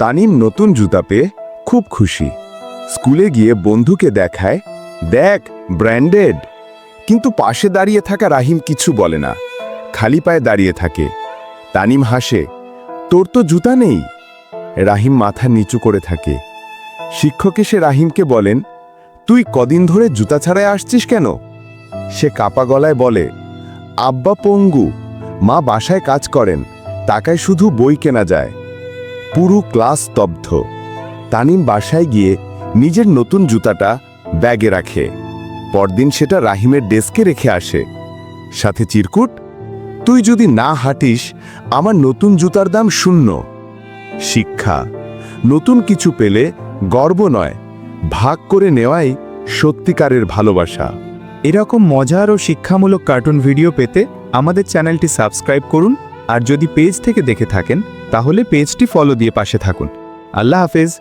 তানিম নতুন জুতা পেয়ে খুব খুশি। স্কুলে গিয়ে বন্ধুকে দেখায়, দেখ, ব্র্যান্ডেড। কিন্তু পাশে দাঁড়িয়ে থাকা রাহিম কিছু বলে না, খালি পায়ে দাঁড়িয়ে থাকে। তানিম হাসে, তোর তো জুতা নেই? রাহিম মাথা নিচু করে থাকে। শিক্ষক এসে রাহিমকে বলেন, তুই কদিন ধরে জুতা ছাড়াই আসছিস কেন? সে কাপা গলায় বলে, আব্বা পঙ্গু, মা বাসায় কাজ করেন টাকায় শুধু বই কেনা যায়। পুরো ক্লাস স্তব্ধ। তানিম বাসায় গিয়ে নিজের নতুন জুতাটা ব্যাগে রাখে। পরদিন সেটা রাহিমের ডেস্কে রেখে আসে। সাথে চিরকুট, তুই যদি না হাঁটিস, আমার নতুন জুতার দাম শূন্য। শিক্ষা, নতুন কিছু পেলে গর্ব নয়, ভাগ করে নেওয়াই সত্যিকারের ভালোবাসা। এরকম মজার ও শিক্ষামূলক কার্টুন ভিডিও পেতে আমাদের চ্যানেলটি সাবস্ক্রাইব করুন। আর যদি পেজ থেকে দেখে থাকেন তাহলে পেজটি ফলো দিয়ে পাশে থাকুন। আল্লাহ হাফেজ।